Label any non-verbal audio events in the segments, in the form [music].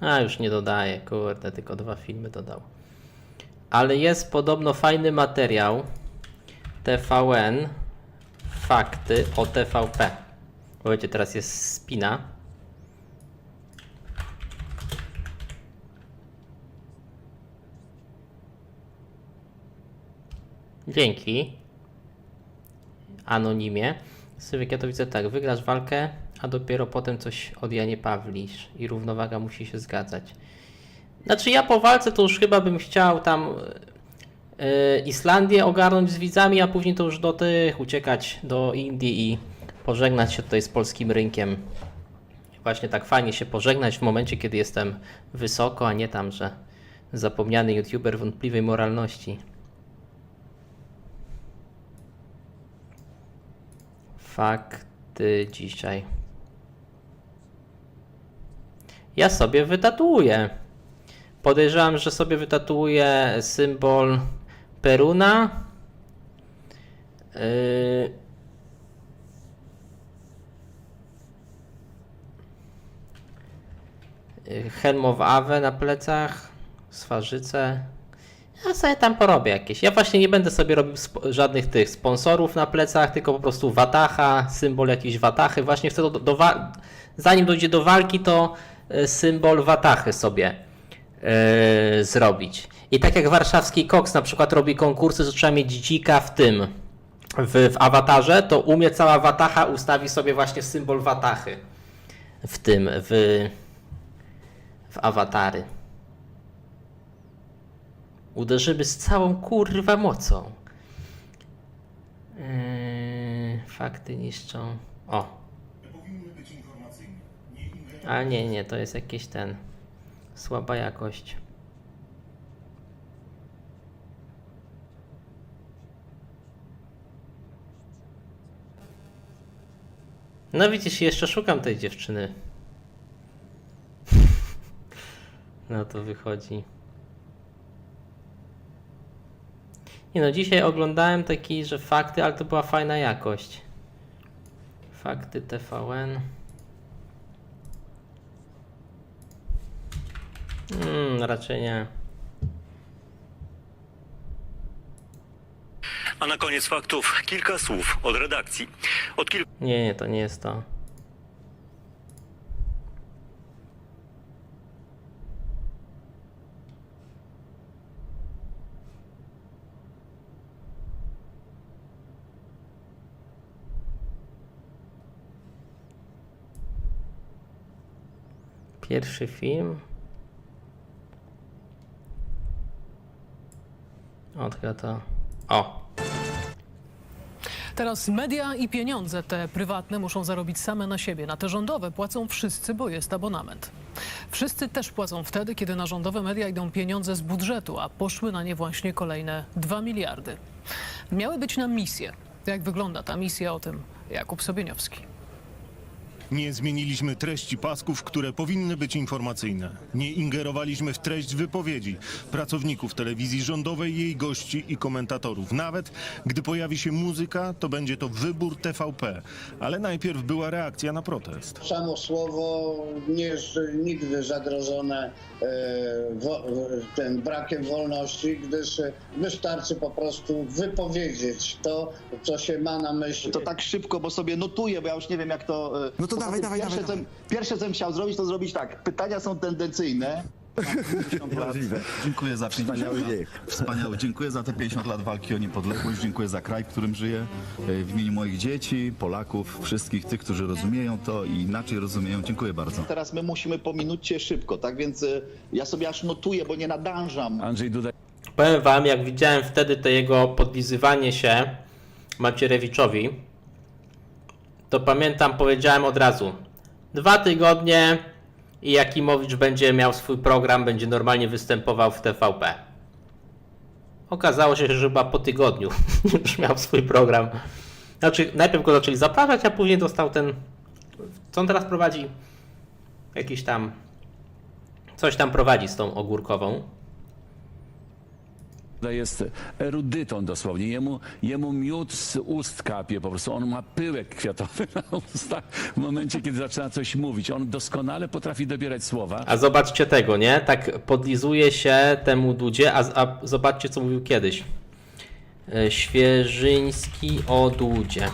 A, już nie dodaję, kurde, tylko dwa filmy dodał. Ale jest podobno fajny materiał TVN Fakty o TVP. Bo wiecie, teraz jest spina. Dzięki. Anonimie. Sylwek, ja to widzę tak. Wygrasz walkę, a dopiero potem coś od Janie Pawlisz i równowaga musi się zgadzać. Znaczy ja po walce to już chyba bym chciał tam yy, Islandię ogarnąć z widzami, a później to już do tych uciekać do Indii i pożegnać się tutaj z polskim rynkiem. Właśnie tak fajnie się pożegnać w momencie, kiedy jestem wysoko, a nie tam, że zapomniany youtuber wątpliwej moralności. Fakty dzisiaj. Ja sobie wytatuuję. Podejrzewam, że sobie wytatuuję symbol Peruna. Yy... Yy, Helmow Awe na plecach, swarzyce. Ja sobie tam porobię jakieś. Ja właśnie nie będę sobie robił żadnych tych sponsorów na plecach, tylko po prostu watacha, symbol jakiejś watachy. Właśnie chcę do, do wa- zanim dojdzie do walki, to symbol watachy sobie y, zrobić. I tak jak warszawski Koks na przykład robi konkursy, że trzeba mieć dzika w tym, w, w awatarze, to u mnie cała watacha ustawi sobie właśnie symbol watachy w tym, w, w awatary. Uderzymy z całą kurwa mocą. Yy, fakty niszczą. O. A nie, nie, to jest jakiś ten. Słaba jakość. No widzisz, jeszcze szukam tej dziewczyny. [laughs] No to wychodzi. Nie no, dzisiaj oglądałem taki, że fakty, ale to była fajna jakość. Fakty TVN. Hmm, raczej nie. A na koniec faktów kilka słów od redakcji. Od kilku Nie, nie, to nie jest to. Pierwszy film. O, tylko to. O, Teraz media i pieniądze te prywatne muszą zarobić same na siebie. Na te rządowe płacą wszyscy, bo jest abonament. Wszyscy też płacą wtedy, kiedy na rządowe media idą pieniądze z budżetu, a poszły na nie właśnie kolejne 2 miliardy. Miały być na misję. Jak wygląda ta misja o tym Jakub Sobieniowski. Nie zmieniliśmy treści pasków, które powinny być informacyjne. Nie ingerowaliśmy w treść wypowiedzi pracowników telewizji rządowej, jej gości i komentatorów. Nawet gdy pojawi się muzyka, to będzie to wybór TVP. Ale najpierw była reakcja na protest. Samo słowo nie jest nigdy zagrożone e, wo, tym brakiem wolności, gdyż wystarczy po prostu wypowiedzieć to, co się ma na myśli. To tak szybko, bo sobie notuję, bo ja już nie wiem jak to... e, No to dawaj, dawaj, pierwsze, dawaj, co, Pierwsze, co bym chciał zrobić, to zrobić tak. Pytania są tendencyjne. Dziękuję za 50 Wspaniały lat. Wspaniały. Dziękuję za te 50 lat walki o niepodległość. Dziękuję za kraj, w którym żyję. E, W imieniu moich dzieci, Polaków, wszystkich tych, którzy rozumieją to i inaczej rozumieją. Dziękuję bardzo. Teraz my musimy po minucie szybko, tak więc e, ja sobie aż notuję, bo nie nadążam. Andrzej Duda Powiem wam, jak widziałem wtedy to jego podlizywanie się Macierewiczowi, to pamiętam, powiedziałem od razu, dwa tygodnie i Jakimowicz będzie miał swój program, będzie normalnie występował w TVP. Okazało się, że chyba po tygodniu [laughs] już miał swój program. Znaczy, najpierw go zaczęli zapraszać, a później dostał ten, co on teraz prowadzi? Jakiś tam, coś tam prowadzi z tą Ogórkową. Jest erudytą dosłownie. Jemu, jemu miód z ust kapie po prostu. On ma pyłek kwiatowy na ustach w momencie, kiedy zaczyna coś mówić. On doskonale potrafi dobierać słowa. A zobaczcie tego, nie? Tak podlizuje się temu Dudzie, a, a zobaczcie co mówił kiedyś. E, Świeżyński o Dudzie.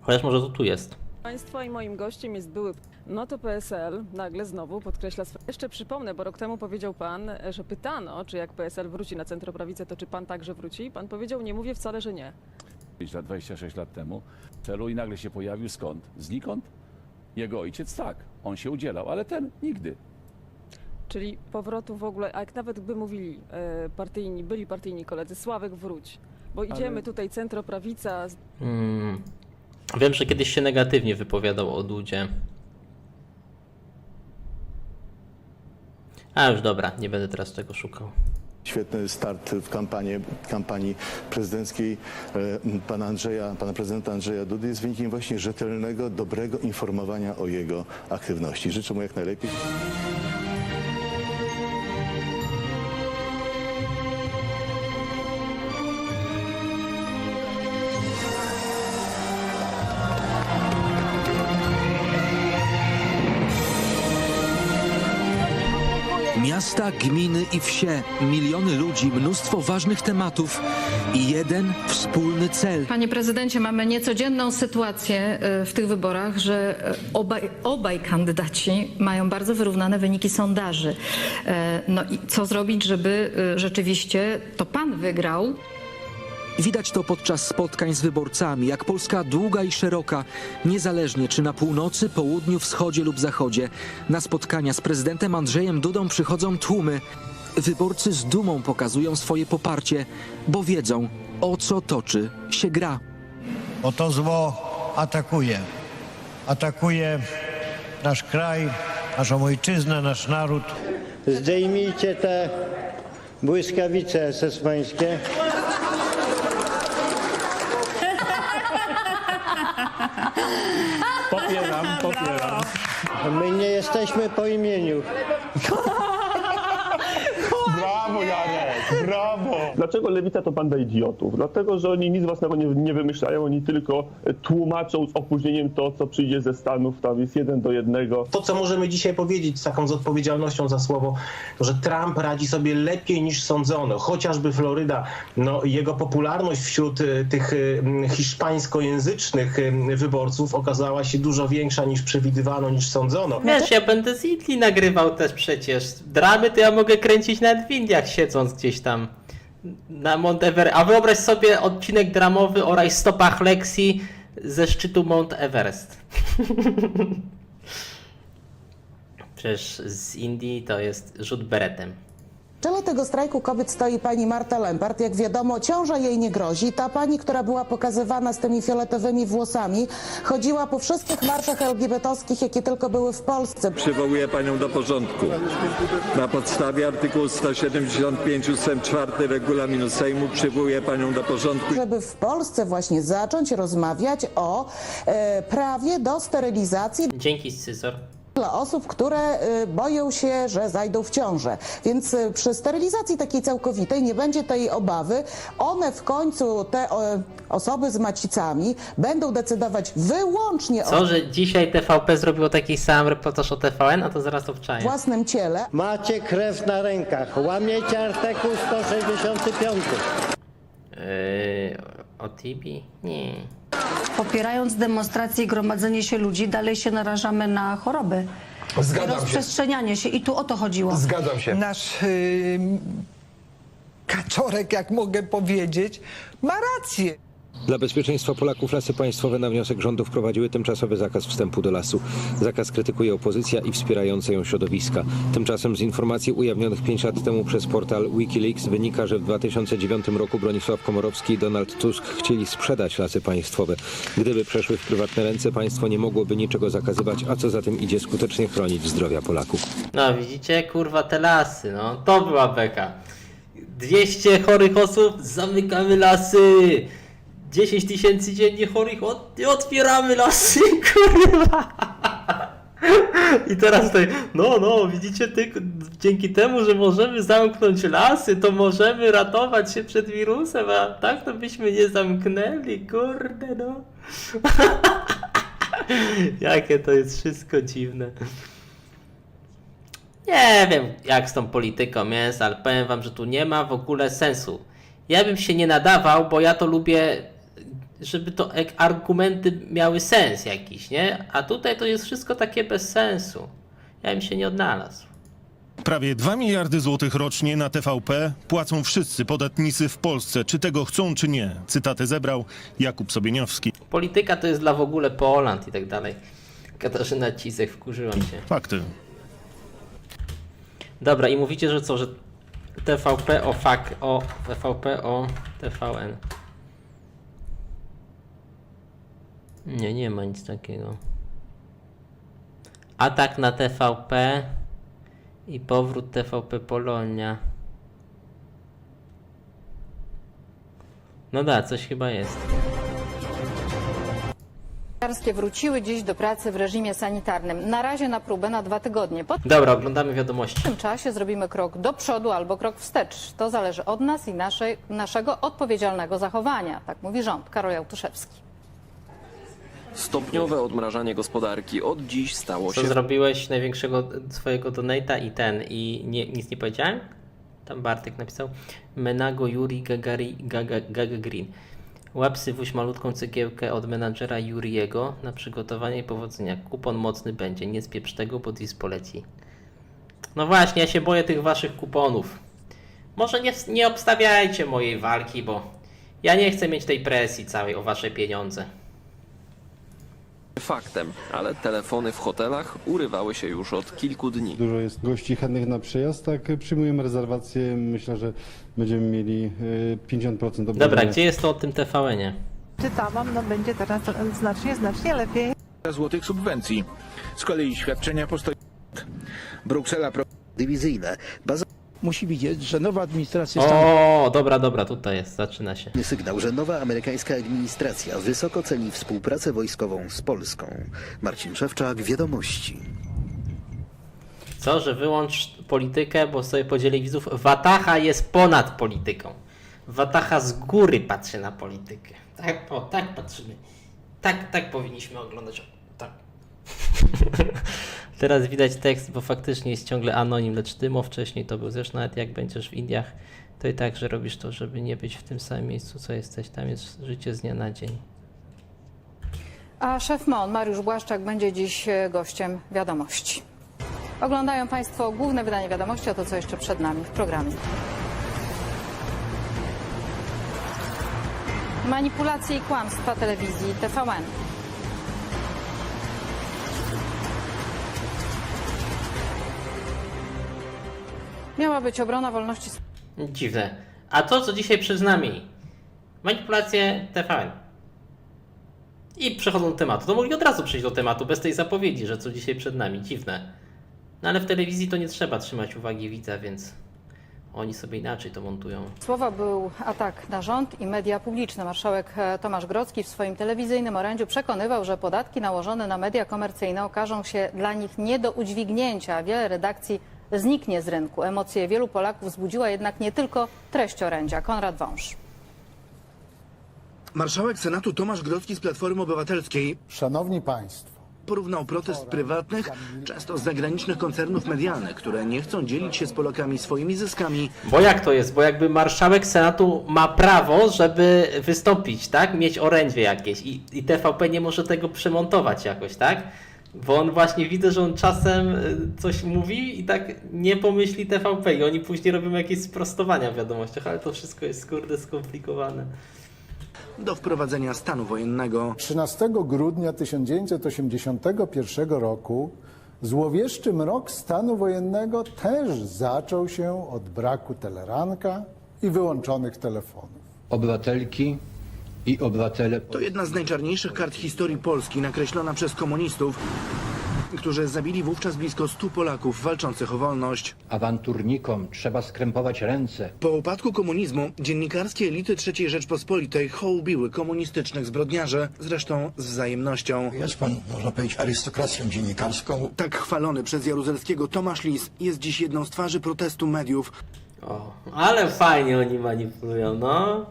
Chociaż może to tu jest. Państwa i moim gościem jest były. No to PSL nagle znowu podkreśla swoje. Jeszcze przypomnę, bo rok temu powiedział pan, że pytano, czy jak PSL wróci na centroprawicę, to czy pan także wróci? Pan powiedział, nie mówię wcale, że nie. 5 lat, 26 lat temu w celu i nagle się pojawił skąd? Znikąd? Jego ojciec tak, on się udzielał, ale ten nigdy. Czyli powrotu w ogóle, a jak nawet by mówili e, partyjni, byli partyjni koledzy, Sławek wróć. Bo idziemy tutaj centroprawica, Mm. Wiem, że kiedyś się negatywnie wypowiadał o Dudzie. A już dobra, nie będę teraz tego szukał. Świetny start w kampanii, kampanii prezydenckiej e, pana Andrzeja, pana prezydenta Andrzeja Dudy jest wynikiem właśnie rzetelnego, dobrego informowania o jego aktywności. Życzę mu jak najlepiej. Miasta, gminy i wsie, miliony ludzi, mnóstwo ważnych tematów i jeden wspólny cel. Panie prezydencie, mamy niecodzienną sytuację y, w tych wyborach, że y, obaj, obaj kandydaci mają bardzo wyrównane wyniki sondaży. E, No i co zrobić, żeby y, rzeczywiście to pan wygrał? Widać to podczas spotkań z wyborcami, jak Polska długa i szeroka, niezależnie czy na północy, południu, wschodzie lub zachodzie. Na spotkania z prezydentem Andrzejem Dudą przychodzą tłumy. Wyborcy z dumą pokazują swoje poparcie, bo wiedzą, o co toczy się gra. Bo to zło atakuje. Atakuje nasz kraj, naszą ojczyznę, nasz naród. Zdejmijcie te błyskawice esesmańskie. [laughs] Popieram, popieram. My nie jesteśmy po imieniu. [laughs] Brawo Jarek, [laughs] brawo! Dlaczego lewica to banda idiotów? Dlatego, że oni nic własnego nie, nie wymyślają, oni tylko tłumaczą z opóźnieniem to, co przyjdzie ze Stanów, tam jest jeden do jednego. To, co możemy dzisiaj powiedzieć z taką z odpowiedzialnością za słowo, to że Trump radzi sobie lepiej niż sądzono. Chociażby Floryda, no, jego popularność wśród y, tych m, hiszpańskojęzycznych wyborców okazała się dużo większa niż przewidywano, niż sądzono. Wiesz, ja będę z Idli nagrywał też przecież. Dramy to ja mogę kręcić nawet w Indiach siedząc gdzieś tam na Mount Everest. A wyobraź sobie odcinek dramowy o rajstopach Lexi ze szczytu Mount Everest. [laughs] Przecież z Indii to jest rzut beretem. W czele tego strajku kobiet stoi pani Marta Lempart. Jak wiadomo, ciąża jej nie grozi. Ta pani, która była pokazywana z tymi fioletowymi włosami, chodziła po wszystkich marszach LGBT-owskich, jakie tylko były w Polsce. Przywołuję panią do porządku. Na podstawie artykułu 175 ust. 4 regulaminu Sejmu przywołuję panią do porządku. Żeby w Polsce właśnie zacząć rozmawiać o e, prawie do sterylizacji Dzięki, Scyzor. Dla osób, które e, boją się, że zajdą w ciążę. Więc e, przy sterylizacji takiej całkowitej nie będzie tej obawy. One w końcu, te osoby z macicami, będą decydować wyłącznie o Co, że dzisiaj TVP zrobiło taki sam reportaż o TVN, a to zaraz obczaję. własnym ciele. Macie krew na rękach. Łamiecie artykuł 165. Yy, o Tibi? Nie. Popierając demonstracje i gromadzenie się ludzi, dalej się narażamy na choroby. Zgadzam Rozprzestrzenianie się i tu o to chodziło. Zgadzam się. Nasz kaczorek, jak mogę powiedzieć, ma rację. Dla bezpieczeństwa Polaków Lasy Państwowe na wniosek rządu wprowadziły tymczasowy zakaz wstępu do lasu. Zakaz krytykuje opozycja i wspierające ją środowiska. Tymczasem z informacji ujawnionych 5 lat temu przez portal Wikileaks wynika, że w 2009 roku Bronisław Komorowski i Donald Tusk chcieli sprzedać Lasy Państwowe. Gdyby przeszły w prywatne ręce, państwo nie mogłoby niczego zakazywać, a co za tym idzie skutecznie chronić zdrowia Polaków. No widzicie, kurwa, te lasy, no. To była beka. 200 chorych osób, zamykamy lasy. 10 tysięcy dziennie chorych, ot- otwieramy lasy, [laughs] kurwa. I teraz tutaj, no, no, widzicie, tylko dzięki temu, że możemy zamknąć lasy, to możemy ratować się przed wirusem, a tak to byśmy nie zamknęli, kurde, no. [laughs] Jakie to jest wszystko dziwne. Nie wiem, jak z tą polityką jest, ale powiem wam, że tu nie ma w ogóle sensu. Ja bym się nie nadawał, bo ja to lubię, żeby to argumenty miały sens jakiś, nie? A tutaj to jest wszystko takie bez sensu. Ja bym się nie odnalazł. Prawie 2 miliardy złotych rocznie na TVP płacą wszyscy podatnicy w Polsce, czy tego chcą, czy nie. Cytaty zebrał Jakub Sobieniowski. Polityka to jest dla w ogóle Poland i tak dalej. Katarzyna Cisek, wkurzyłam się. Fakty. Dobra, i mówicie, że co, że TVP o fak, o TVP o TVN. Nie, nie ma nic takiego. Atak na TVP i powrót TVP Polonia. No da, coś chyba jest. Piłkarskie wróciły dziś do pracy w reżimie sanitarnym. Na razie na próbę na dwa tygodnie. Po Dobra, oglądamy wiadomości. tym czasie zrobimy krok do przodu albo krok wstecz. To zależy od nas i naszej, naszego odpowiedzialnego zachowania. Tak mówi rząd. Karol Jałtuszewski. Stopniowe odmrażanie gospodarki od dziś stało Co się zrobiłeś największego swojego donata i ten, i nie, nic nie powiedziałem? Tam Bartek napisał. Menago Yuri Gagari, Gaga, Gagagreen. Łapsy wuś malutką cegiełkę od menadżera Juriego na przygotowanie i powodzenia. Kupon mocny będzie, nie spieprz tego, bo dis poleci. No właśnie, ja się boję tych waszych kuponów. Może nie, nie obstawiajcie mojej walki, bo ja nie chcę mieć tej presji całej o wasze pieniądze. Faktem, ale telefony w hotelach urywały się już od kilku dni. Dużo jest gości chętnych na przyjazd, tak przyjmujemy rezerwacje. Myślę, że będziemy mieli y, 50% obłożenia. Dobra, gdzie jest to o tym TVN-ie? Czytałam, no będzie teraz znacznie, znacznie lepiej. złotych subwencji. Z kolei świadczenia postoją. Bruksela pro... dywizyjne. Baza... Musi widzieć, że nowa administracja stanu O, dobra, dobra, tutaj jest, zaczyna się. sygnał, że nowa amerykańska administracja wysoko ceni współpracę wojskową z Polską. Marcin Szewczak, Wiadomości. Co, że wyłącz politykę, bo sobie podzieli widzów. Watacha jest ponad polityką. Watacha z góry patrzy na politykę. Tak, o, tak patrzymy. Tak, tak powinniśmy oglądać. [laughs] Teraz widać tekst, bo faktycznie jest ciągle anonim, lecz dymo wcześniej to był. Zresztą nawet jak będziesz w Indiach, to i tak, że robisz to, żeby nie być w tym samym miejscu, co jesteś. Tam jest życie z dnia na dzień. A szef MON, Mariusz Błaszczak, będzie dziś e, gościem Wiadomości. Oglądają Państwo główne wydanie Wiadomości, a to co jeszcze przed nami w programie. Manipulacje i kłamstwa telewizji TVN. Miała być obrona wolności Dziwne. A to, co dzisiaj przed nami, manipulacje TVN. I przechodzą do tematu. To mogli od razu przejść do tematu, bez tej zapowiedzi, że co dzisiaj przed nami. Dziwne. No ale w telewizji to nie trzeba trzymać uwagi widza, więc oni sobie inaczej to montują. Słowa był atak na rząd i media publiczne. Marszałek e, Tomasz Grodzki w swoim telewizyjnym orędziu przekonywał, że podatki nałożone na media komercyjne okażą się dla nich nie do udźwignięcia, wiele redakcji zniknie z rynku. Emocje wielu Polaków wzbudziła jednak nie tylko treść orędzia. Konrad Wąż. Marszałek Senatu Tomasz Grodzki z Platformy Obywatelskiej Szanowni Państwo, porównał protest prywatnych, często zagranicznych koncernów medialnych, które nie chcą dzielić się z Polakami swoimi zyskami, Bo jak to jest? Bo jakby marszałek Senatu ma prawo, żeby wystąpić, tak? Mieć orędzie jakieś i, i TVP nie może tego przemontować jakoś, tak? Bo on właśnie widzę, że on czasem y, coś mówi i tak nie pomyśli TVP i oni później robią jakieś sprostowania w wiadomościach, ale to wszystko jest kurde skomplikowane. do wprowadzenia stanu wojennego. 13 grudnia 1981 roku złowieszczy mrok stanu wojennego też zaczął się od braku teleranka i wyłączonych telefonów. obywatelki i obywatele To jedna z najczarniejszych kart historii Polski, nakreślona przez komunistów. którzy zabili wówczas blisko 100 Polaków walczących o wolność. Awanturnikom trzeba skrępować ręce. Po upadku komunizmu dziennikarskie elity III Rzeczpospolitej hołubiły komunistycznych zbrodniarzy, zresztą z wzajemnością. Jest pan, można powiedzieć, arystokracją dziennikarską. Tak chwalony przez Jaruzelskiego Tomasz Lis jest dziś jedną z twarzy protestu mediów. O, ale fajnie oni manipulują, no.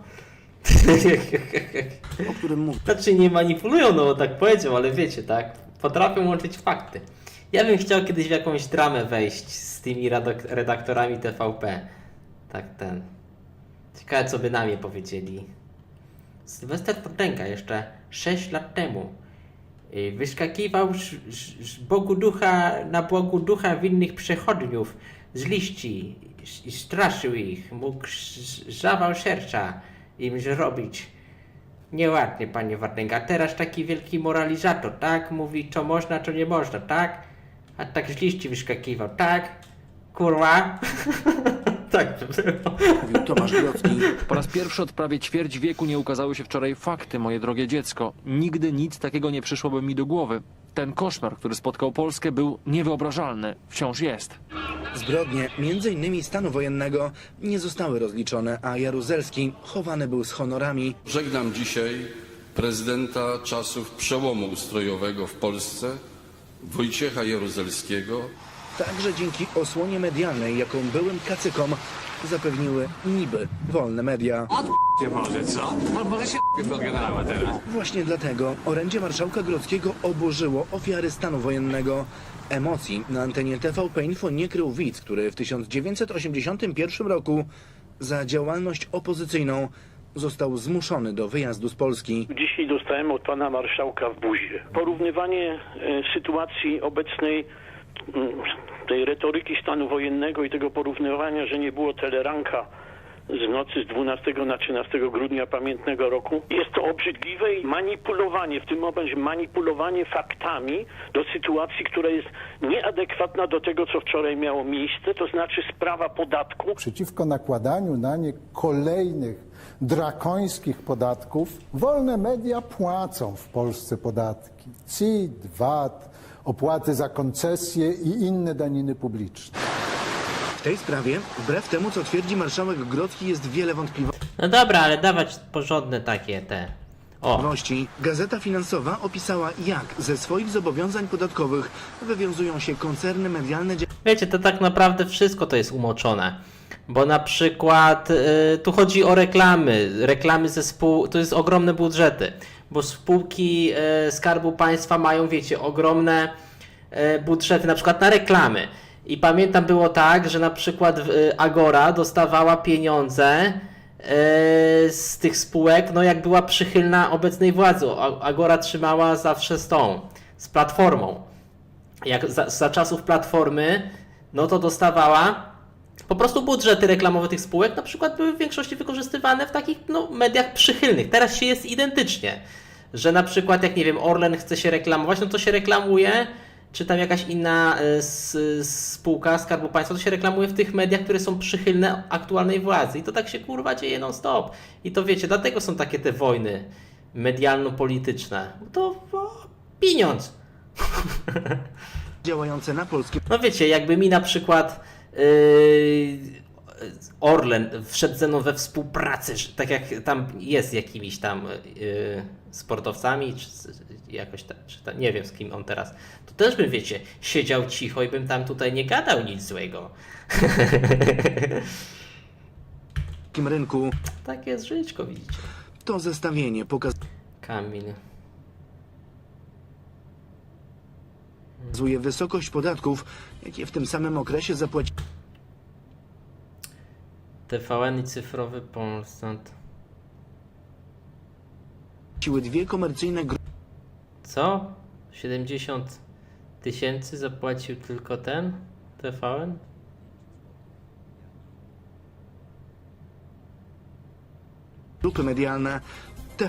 [laughs] o którym mówię. Znaczy nie manipulują, no tak powiedział, ale wiecie, tak? Potrafią łączyć fakty. Ja bym chciał kiedyś w jakąś dramę wejść z tymi redak- redaktorami TVP. Tak ten. Ciekawe co by na mnie powiedzieli. Sylwester Portęga jeszcze 6 lat temu y, wyskakiwał z, z, z Bogu ducha na Bogu ducha winnych przechodniów z liści i straszył ich, mógł zawał serca im zrobić. Nieładnie, panie Wardenga. Teraz taki wielki moralizator, tak? Mówi, co można, co nie można, tak? A tak z liści wyskakiwał, tak? Kurwa. [laughs] tak. Mówił Tomasz Grodzki. Po raz pierwszy od prawie ćwierć wieku nie ukazały się wczoraj fakty, moje drogie dziecko. Nigdy nic takiego nie przyszłoby mi do głowy. Ten koszmar, który spotkał Polskę, był niewyobrażalny. Wciąż jest. Zbrodnie, między innymi stanu wojennego, nie zostały rozliczone, a Jaruzelski chowany był z honorami. Żegnam dzisiaj prezydenta czasów przełomu ustrojowego w Polsce, Wojciecha Jaruzelskiego, Także dzięki osłonie medialnej, jaką byłym kacykom zapewniły niby wolne media. Może co? Może się pod generała teraz. Właśnie dlatego orędzie marszałka Grodzkiego oburzyło ofiary stanu wojennego. Emocji na antenie TVP Info nie krył widz, który w 1981 roku za działalność opozycyjną został zmuszony do wyjazdu z Polski. Dzisiaj dostałem od pana marszałka w buzie. Porównywanie e, sytuacji obecnej, tej retoryki stanu wojennego i tego porównywania, że nie było teleranka z nocy z 12 na 13 grudnia pamiętnego roku. Jest to obrzydliwe i manipulowanie, w tym momencie manipulowanie faktami do sytuacji, która jest nieadekwatna do tego, co wczoraj miało miejsce, to znaczy sprawa podatku. Przeciwko nakładaniu na nie kolejnych drakońskich podatków, wolne media płacą w Polsce podatki. CIT, VAT, opłaty za koncesje i inne daniny publiczne. W tej sprawie, wbrew temu, co twierdzi marszałek Grodzki, jest wiele wątpliwości. No dobra, ale dawać porządne takie te. O, Gazeta Finansowa opisała, jak ze swoich zobowiązań podatkowych wywiązują się koncerny medialne Wiecie, to tak naprawdę wszystko to jest umoczone. Bo na przykład y, tu chodzi o reklamy. Reklamy ze spół... To jest ogromne budżety. Bo spółki y, Skarbu Państwa mają, wiecie, ogromne y, budżety, na przykład na reklamy. I pamiętam było tak, że na przykład Agora dostawała pieniądze z tych spółek, no jak była przychylna obecnej władzy. Agora trzymała zawsze z tą, z platformą jak za, za czasów platformy, no to dostawała po prostu budżety reklamowe tych spółek, na przykład były w większości wykorzystywane w takich no, mediach przychylnych. Teraz się jest identycznie, że na przykład jak nie wiem, Orlen chce się reklamować, no to się reklamuje, czy tam jakaś inna s, spółka Skarbu Państwa, to się reklamuje w tych mediach, które są przychylne aktualnej władzy. I to tak się kurwa dzieje non stop. I to wiecie, dlatego są takie te wojny medialno-polityczne. To o, pieniądz. [laughs] działające na polskim No wiecie, jakby mi na przykład Orlen wszedł ze mną we współpracę, tak jak tam jest z jakimiś tam yy, sportowcami, czy jakoś tak, czy tam, nie wiem z kim on teraz, to też bym, wiecie, siedział cicho i bym tam tutaj nie gadał nic złego. rynku. Tak jest żyćko, widzicie. To zestawienie Kamil. Pokazuje wysokość podatków, jakie w tym samym okresie zapłaciły TVN i cyfrowy Polsat. dwie komercyjne grupy. Co? 70 tysięcy zapłacił tylko ten TVN? grupy medialne.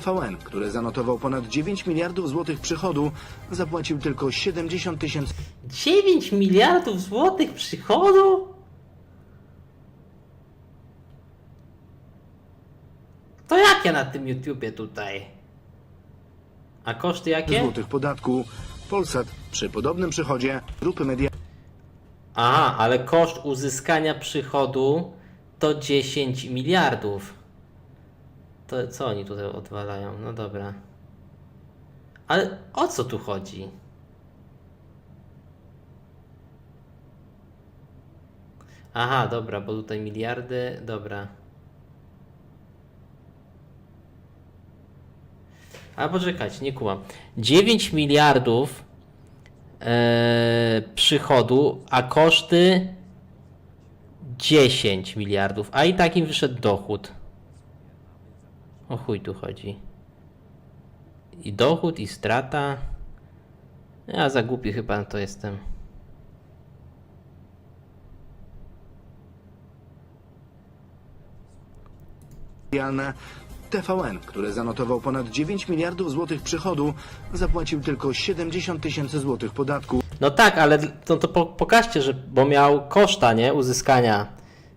TVN, który zanotował ponad 9 miliardów złotych przychodu, zapłacił tylko 70 tysięcy 9 miliardów złotych przychodu? To jak ja na tym YouTubie tutaj? A koszty jakie? złotych podatku. Polsat przy podobnym przychodzie grupy medialnej A, ale koszt uzyskania przychodu to 10 miliardów. To co oni tutaj odwalają? No dobra. Ale o co tu chodzi? Aha, dobra, bo tutaj miliardy, dobra. A poczekać, nie kumam. 9 miliardów e, przychodu, a koszty 10 miliardów, a i tak im wyszedł dochód. O chuj tu chodzi. I dochód, i strata. Ja za głupi chyba to jestem. medialne. TVN, który zanotował ponad 9 miliardów złotych przychodu, zapłacił tylko 70 tysięcy złotych podatku. No tak, ale to, to po, pokażcie, że bo miał koszta, nie? Uzyskania.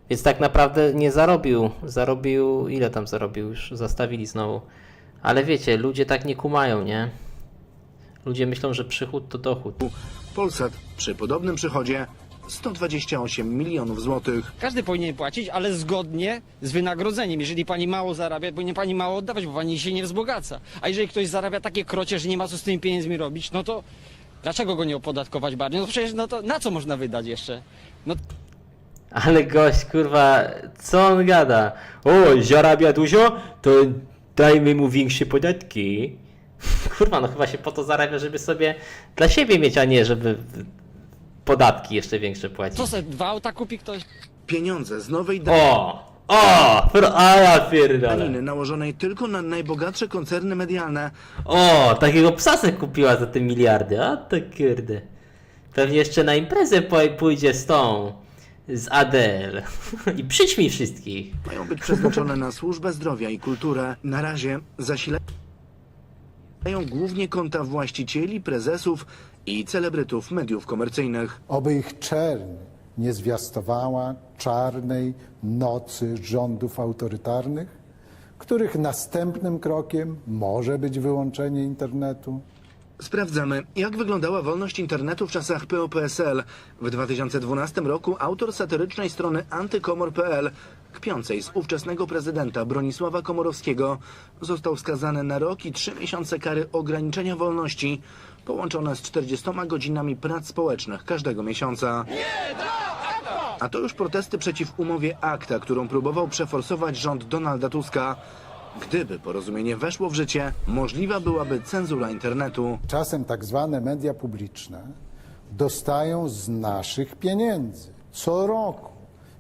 Więc tak naprawdę nie zarobił. Zarobił. Ile tam zarobił? Już zastawili znowu. Ale wiecie, ludzie tak nie kumają, nie? Ludzie myślą, że przychód to dochód. Polsat przy podobnym przychodzie 128 milionów złotych. Każdy powinien płacić, ale zgodnie z wynagrodzeniem. Jeżeli pani mało zarabia, powinien pani mało oddawać, bo pani się nie wzbogaca. A jeżeli ktoś zarabia takie krocie, że nie ma co z tymi pieniędzmi robić, no to dlaczego go nie opodatkować bardziej? No przecież no to na co można wydać jeszcze? No Ale gość, kurwa, co on gada? O, zarabia dużo? To dajmy mu większe podatki. Kurwa, no chyba się po to zarabia, żeby sobie dla siebie mieć, a nie żeby podatki jeszcze większe płacić. co se dwa auta kupi ktoś? Pieniądze z nowej O! O! A ja pierdolę. daniny nałożonej tylko na najbogatsze koncerny medialne O! Takiego psa se kupiła za te miliardy. A to kurde. Pewnie jeszcze na imprezę poj- pójdzie z tą. Z Adele. [laughs] I przyćmi wszystkich. mają być przeznaczone na służbę zdrowia i kulturę. Na razie zasilają głównie konta właścicieli, prezesów i celebrytów mediów komercyjnych. Oby ich czerń nie zwiastowała czarnej nocy rządów autorytarnych, których następnym krokiem może być wyłączenie internetu, Sprawdzamy, jak wyglądała wolność internetu w czasach PO-PSL. W 2012 roku autor satyrycznej strony antykomor.pl, kpiącej z ówczesnego prezydenta Bronisława Komorowskiego, został skazany na rok i trzy miesiące kary ograniczenia wolności, połączone z 40 godzinami prac społecznych każdego miesiąca. A to już protesty przeciw umowie ACTA, którą próbował przeforsować rząd Donalda Tuska. Gdyby porozumienie weszło w życie, możliwa byłaby cenzura internetu. czasem tak zwane media publiczne, dostają z naszych pieniędzy co roku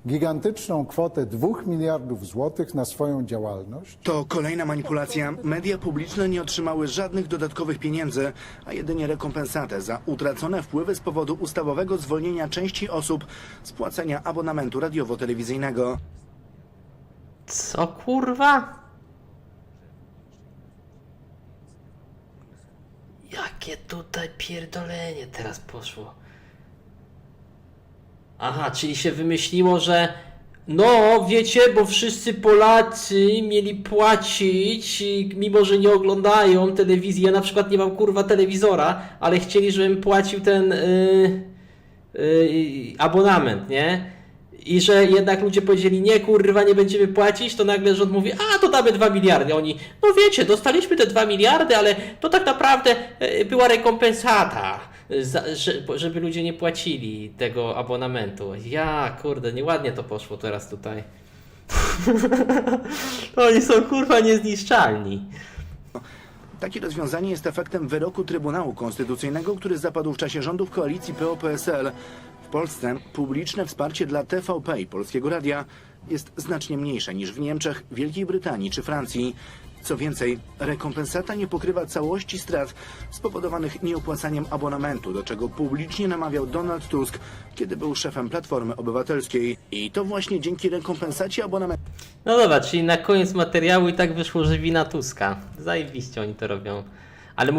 gigantyczną kwotę 2 miliardów złotych na swoją działalność. To kolejna manipulacja. Media publiczne nie otrzymały żadnych dodatkowych pieniędzy, a jedynie rekompensatę za utracone wpływy z powodu ustawowego zwolnienia części osób z płacenia abonamentu radiowo-telewizyjnego. Co kurwa? Jakie tutaj pierdolenie teraz poszło. Aha, czyli się wymyśliło, że no wiecie, bo wszyscy Polacy mieli płacić, mimo że nie oglądają telewizji. Ja na przykład nie mam kurwa telewizora, ale chcieli, żebym płacił ten yy, yy, abonament, nie? I że jednak ludzie powiedzieli, nie kurwa, nie będziemy płacić, to nagle rząd mówi, a to damy 2 miliardy. Oni, no wiecie, dostaliśmy te 2 miliardy, ale to tak naprawdę e, była rekompensata, że, żeby ludzie nie płacili tego abonamentu. Ja, kurde, nieładnie to poszło teraz tutaj. [laughs] Oni są kurwa niezniszczalni. Takie rozwiązanie jest efektem wyroku Trybunału Konstytucyjnego, który zapadł w czasie rządów koalicji PO-PSL. W Polsce publiczne wsparcie dla TVP i Polskiego Radia jest znacznie mniejsze niż w Niemczech, Wielkiej Brytanii czy Francji. Co więcej, rekompensata nie pokrywa całości strat spowodowanych nieopłacaniem abonamentu, do czego publicznie namawiał Donald Tusk, kiedy był szefem Platformy Obywatelskiej. I to właśnie dzięki rekompensacie abonamentu No dobra, czyli na koniec materiału i tak wyszło, że wina Tuska. Zajebiście oni to robią. Ale